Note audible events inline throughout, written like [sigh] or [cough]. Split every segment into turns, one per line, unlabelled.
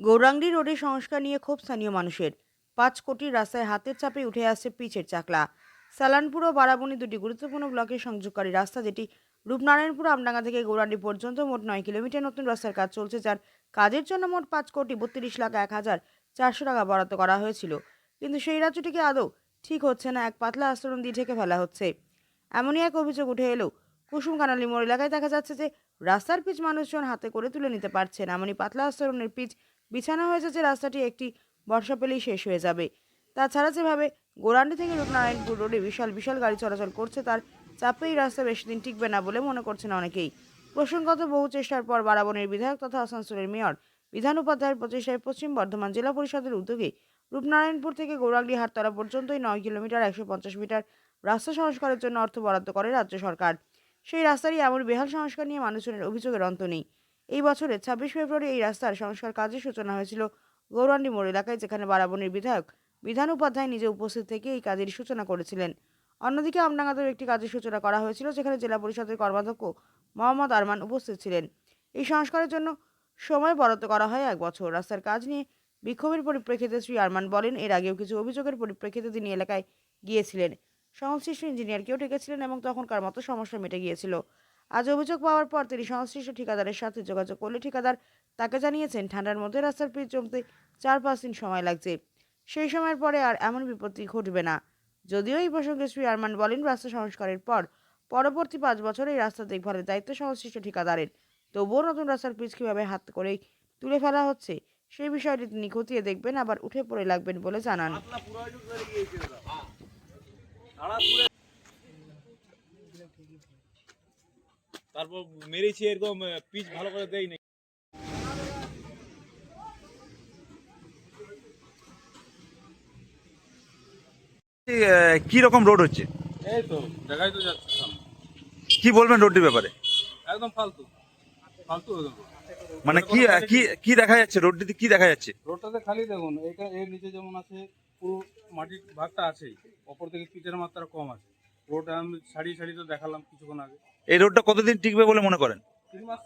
গৌরাঙ্গি রোডে সংস্কার নিয়ে ক্ষোভ স্থানীয় মানুষের। পাঁচ কোটির রাস্তায় হাতের চাপে উঠে আসছে পিচের চাকলা। সালানপুর ও বারাবণী দুটি গুরুত্বপূর্ণ ব্লকে সংযোগকারী রাস্তা যেটি রূপনারায়ণপুর আমডাঙ্গা থেকে গৌরাঙ্গি পর্যন্ত মোট নয় কিলোমিটার নতুন রাস্তার কাজ চলছে, যার কাজের জন্য মোট পাঁচ কোটি বত্রিশ লাখ এক হাজার চারশো টাকা বরাদ্দ করা হয়েছিল। কিন্তু সেই রাজ্যটিকে আদৌ ঠিক হচ্ছে না, এক পাতলা আস্তরণ দিয়ে ঢেকে ফেলা হচ্ছে। এমনই এক অভিযোগ উঠে এলো। কুসুম কানালি মোড় এলাকায় দেখা যাচ্ছে যে, রাস্তার পিচ মানুষজন হাতে করে তুলে নিতে পারছেন, এমনই পাতলা আস্তরণের পিচ বিছানো হয়েছে যে রাস্তাটি, একটি বর্ষা পেলেই শেষ হয়ে যাবে। তাছাড়া যেভাবে গোরান্ডি থেকে রূপনারায়ণপুর রোডে বিশাল বিশাল গাড়ি চলাচল করছে, তার চাপে এই রাস্তা বেশি দিন টিকবে না বলে মনে করছেন অনেকেই। প্রসঙ্গত, বহু চেষ্টার পর বারাবনের বিধায়ক তথা আসানসোলের মেয়র, বিধান উপাধ্যায়ের প্রচেষ্টায় পশ্চিম বর্ধমান জেলা পরিষদের উদ্যোগে রূপনারায়ণপুর থেকে গৌরাঙ্গি হাটতলা পর্যন্তই নয় কিলোমিটার, একশো পঞ্চাশ মিটার রাস্তা সংস্কারের জন্য অর্থ বরাদ্দ করে রাজ্য সরকার। সেই রাস্তারই এমন বেহাল সংস্কার নিয়ে মানুষজনের অভিযোগের অন্ত নেই। এই বছরের ছাব্বিশ ফেব্রুয়ারি এই রাস্তার সংস্কার কাজের সূচনা হয়েছিল গৌরান্ডি মোড় এলাকায়, যেখানে বারাবণীর বিধায়ক বিধান উপাধ্যায় নিজে উপস্থিত থেকে এই কাজের সূচনা করেছিলেন। অন্যদিকে আমডাঙ্গাতেও একটি কাজের সূচনা করা হয়েছিল, যেখানে জেলা পরিষদের কর্মাধ্যক্ষ মোহাম্মদ আরমান উপস্থিত ছিলেন। এই সংস্কারের জন্য সময় বরাদ্দ করা হয় এক বছর। রাস্তার কাজ নিয়ে বিক্ষোভের পরিপ্রেক্ষিতে শ্রী আরমান বলেন, এর আগেও কিছু অভিযোগের পরিপ্রেক্ষিতে তিনি এলাকায় গিয়েছিলেন। সংশ্লিষ্ট ইঞ্জিনিয়ারকেও ডেকেছিলেন এবং তখনকার মতো সমস্যা মিটে গিয়েছিল। আজ অভিযোগ পাওয়ার পর তিনি সংশ্লিষ্ট ঠিকাদারের সাথে যোগাযোগ করলে ঠিকাদার তাকে জানিয়েছেন, ঠান্ডার মধ্যে রাস্তার পিচ জমতে চার পাঁচ দিন সময় লাগছে। সেই সময়ের পরে আর এমন বিপত্তি ঘটবে না। যদিও এই প্রসঙ্গে শ্রী আরমান বলেন, রাস্তা সংস্কারের পর পরবর্তী পাঁচ বছর এই রাস্তা দেখভালের দায়িত্ব সংশ্লিষ্ট ঠিকাদারের। তবুও নতুন রাস্তার পিচ কীভাবে হাত করেই তুলে ফেলা হচ্ছে, সেই বিষয়টি তিনি খতিয়ে দেখবেন, আবার উঠে পড়ে লাগবেন বলে জানান।
তারপর মেরেছি এরকম পিচ ভালো করে দেয় না
কি রকম রোড হচ্ছে?
এই তো দেখাই তো যাচ্ছে
কি বলবেন রোডটির ব্যাপারে?
একদম ফালতু। ফালতু একদম।
মানে কি কি কি দেখা যাচ্ছে? রোডটিতে কি দেখা যাচ্ছে?
রোডটাতে খালি দেখুন এটা এর নিচে যেমন আছে পুরো মাটির ভাগটা আছেই অপর থেকে পিচের মাত্রা কম আছে। রোড আমি ছাড়িয়ে ছাড়িয়ে তো দেখালাম কিছুক্ষণ আগে।
এই রোডটা কতদিন টিকবে বলে মনে করেন?
তিন মাস।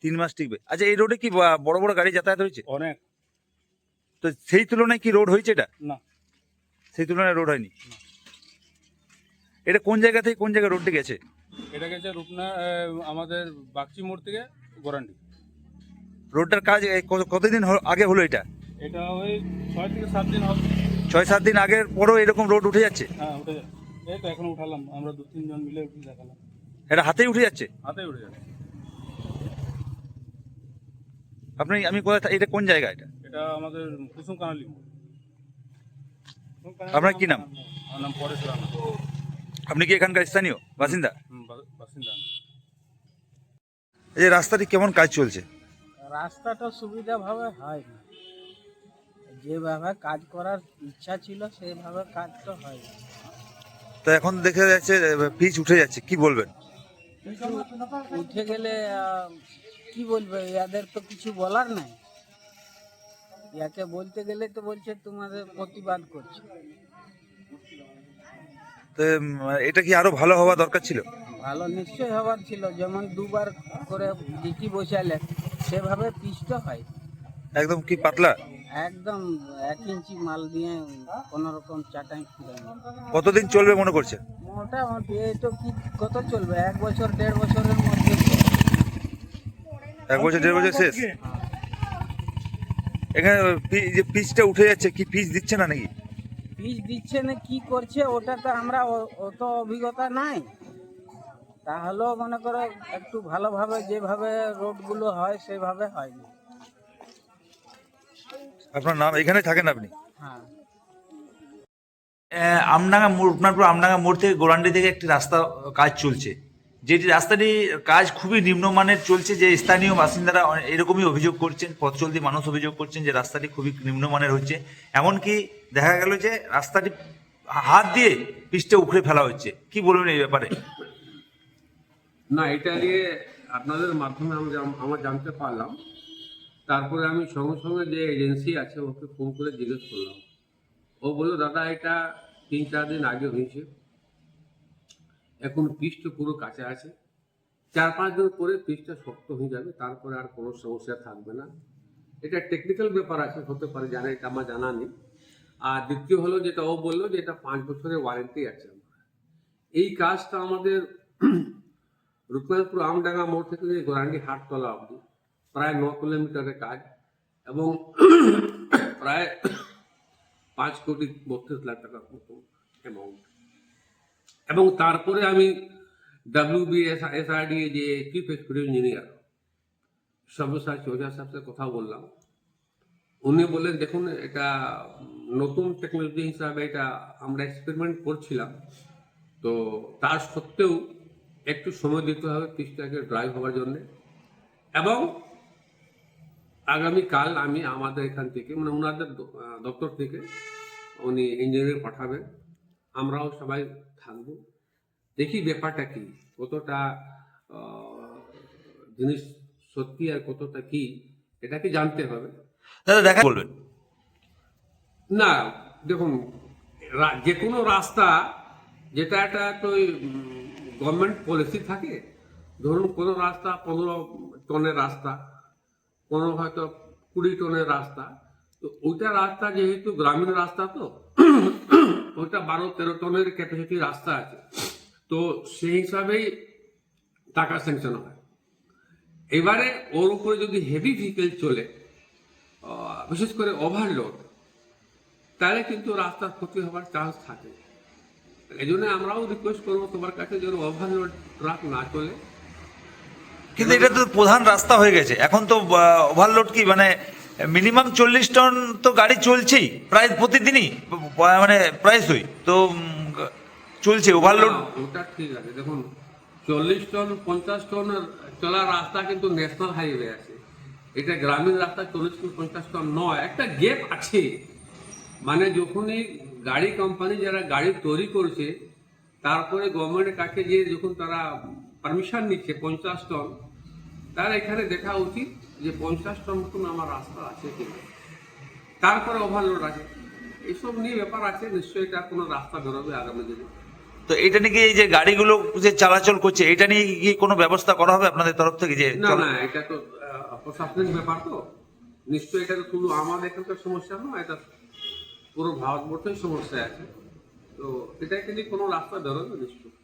তিন মাস।
টিকবে। আচ্ছা এই রোডে কি বড় বড় গাড়ি যাতায়াত হয়েছে?
অনেক।
তো সেই তুলনায় কি রোড হয়েছে এটা?
না।
সেই তুলনায় রোড হয়নি? এটা কোন জায়গা থেকে কোন জায়গায় রোডটি গেছে?
এটা গেছে রূপনা আমাদের বাগচি মোড় থেকে গোরান্ডি।
রোডটার কাজ কত- কতদিন আগে হলো এটা?
এটা ওই ছয় থেকে সাত দিন হবে।
ছয় সাত দিন আগের পরও এরকম রোড উঠে যাচ্ছে?
হ্যাঁ উঠে যাচ্ছে। এই তো এখন উঠালাম আমরা দু তিনজন মিলে উঠে দেখালাম।
এটা হাতেই উঠে যাচ্ছে?
হাতে উঠে যাচ্ছে।
আপনি আমি কোথায় থা- এটা কোন জায়গা এটা?
এটা আমাদের কুসুম কানালি।
আপনার কি নাম?
আমার নাম পরেশ রানা।
আপনি কি এখানকার স্থানীয়? বাসিন্দা?
হুম, বা- বাসিন্দা আমি।
এই যে রাস্তাটি কেমন কাজ চলছে?
রাস্তাটা সুবিধাভাবে হয় না যেভাবে কাজ করার ইচ্ছা ছিল সেইভাবে কাজ তো হয় না
তো এখন দেখা যাচ্ছে পিচ উঠে যাচ্ছে কি বলবেন?
উঠে গেলে কি বলবে? এদের তো কিছু বলার নাই। ইয়াকে বলতে গেলে তো বলছে তোমাদের প্রতিবাদ করছে।
তো এটা কি আরও ভালো হওয়া দরকার ছিল?
ভালো নিশ্চয় হওয়ার ছিল। যেমন দুবার করে ডিটি বসালেন সেভাবে পিচটা হয়।
একদম কি পাতলা?
একদম এক ইঞ্চি মাল দিয়ে কোনো রকম চাটাই।
কতদিন চলবে মনে করছেন
মোটামুটি এই তো কি কত চলবে? এক বছর দেড় বছরের মধ্যে
এক বছর দেড় বছর শেষ? এখানে যে পিচটা উঠে যাচ্ছে কি পিচ দিচ্ছে না নাকি?
বীজ দিচ্ছে না কি করছে ওটা তো আমরা অত অভিজ্ঞতা নাই। তাহলেও মনে করো একটু ভালোভাবে যেভাবে রোডগুলো হয় সেভাবে হয়নি।
আপনার নাম? এখানে থাকেন আপনি?
হ্যাঁ।
আমডাঙ্গা মোড় রূপনাথপুর আমডাঙ্গা মোড় থেকে গোরান্ডি থেকে একটি রাস্তা কাজ চলছে। যেটি রাস্তাটি কাজ খুবই নিম্নমানের চলছে যে স্থানীয় বাসিন্দারা এরকমই অভিযোগ করছেন পথ চলতি মানুষ অভিযোগ করছেন যে রাস্তাটি খুবই নিম্নমানের হচ্ছে। এমনকি দেখা গেল যে রাস্তাটি হাত দিয়ে পিচটা উখড়ে ফেলা হচ্ছে। কি বলবেন এই ব্যাপারে?
না এটা নিয়ে আপনাদের মাধ্যমে আমি আমার জানতে পারলাম। তারপরে আমি সঙ্গে সঙ্গে যে এজেন্সি আছে, ওকে ফোন করে জিজ্ঞেস করলাম। ও বলল, দাদা, এটা তিন চার দিন আগে হয়েছে। এখন পিচটা পুরো কাছে আছে। চার পাঁচ দিন পরে পিচটা শক্ত হয়ে যাবে, তারপরে আর কোনো সমস্যা থাকবে না। এটা টেকনিক্যাল ব্যাপার আছে, হতে পারে, জানা, এটা আমার জানা নেই। আর দ্বিতীয় হলো যেটা ও বলল যে, এটা পাঁচ বছরের ওয়ারেন্টি আছে এই কাজটা আমাদের [clears throat] রূপনাথপুর আমডাঙ্গা মোড় থেকে গোরান্ডি হাটতলা অবধি। প্রায় ন কিলোমিটারের কাজ এবং প্রায় পাঁচ কোটি বত্রিশ লাখ টাকার মতো অ্যামাউন্ট এবং তারপরে আমি ডাব্লিউ বি এস এসআরডি যে চিফ এক্সিকিউটিভ ইঞ্জিনিয়ার সব্যসাচী ওঝার সাথে কথা বললাম। উনি বললেন, দেখুন, এটা নতুন টেকনোলজি হিসাবে এটা আমরা এক্সপেরিমেন্ট করছিলাম। তো তার সত্ত্বেও একটু সময় দিতে হবে পিসটাকে ড্রাইভ হওয়ার জন্য। এবং আগামীকাল আমি আমাদের এখান থেকে মানে ওনাদের দপ্তর থেকে উনি ইঞ্জিনিয়ার পাঠাবেন। আমরাও সবাই থাকব। দেখি ব্যাপারটা কি কতটা জিনিস সত্যি আর কতটা কি এটাকে জানতে হবে।
দাদা দেখা বলবেন।
না দেখুন যে কোনো রাস্তা যেটা একটা তো গভর্নমেন্ট পলিসি থাকে ধরুন কোনো রাস্তা পনেরো টনের রাস্তা কোনো হয়তো কুড়ি টনের রাস্তা। তো ওইটা রাস্তা যেহেতু গ্রামীণ রাস্তা তো, ওইটা বারো তেরো টনের ক্যাপাসিটি রাস্তা আছে। তো সেই হিসাবেই টাকা স্যাংশন হয়। এবারে ওর উপরে যদি হেভি ভেহিকেল চলে বিশেষ করে ওভারলোড তাহলে কিন্তু রাস্তার ক্ষতি হওয়ার চান্স থাকে। এই জন্য আমরাও রিকোয়েস্ট করব তোমার কাছে যেন ওভারলোড ট্রাক না চলে।
কিন্তু এটা তো প্রধান রাস্তা হয়ে গেছে। এখন তো ওভারলোড কি? মানে মিনিমাম চল্লিশ টন তো গাড়ি চলছেই, প্রায় প্রতিদিনই মানে প্রায়শই। তো চলছে ওভারলোড
ওটা ঠিক আছে। দেখুন, চল্লিশ টন পঞ্চাশ টন চলার রাস্তা কিন্তু ন্যাশনাল হাইওয়ে আছে। এটা গ্রামীণ রাস্তা চল্লিশ টন পঞ্চাশ টন নয়, একটা গ্যাপ আছে। মানে যখনই গাড়ি কোম্পানি যারা গাড়ি তৈরি করছে, তারপরে গভর্নমেন্টের কাছে যে যখন তারা পারমিশন নিচ্ছে পঞ্চাশ টন তার এখানে দেখা উচিত যে পঞ্চাশ টন মতন আমার রাস্তা আছে কিনা। তারপরে ওভারলোড আছে। এইসব নিয়ে ব্যাপার আছে নিশ্চয়ই এটা কোনো রাস্তা বেরোবে আগামী দিনে।
তো এটা নাকি এই যে গাড়িগুলো যে চলাচল করছে এটা নিয়ে কি কোনো ব্যবস্থা করা হবে আপনাদের তরফ থেকে যে
না না এটা তো প্রশাসনিক ব্যাপার তো। নিশ্চয়ই এটা তো শুধু আমাদের এখানকার সমস্যা নয় এটা পুরো ভারতবর্ষের সমস্যা আছে। তো এটাকে নিয়ে কোনো রাস্তা বেরোবে নিশ্চয়ই।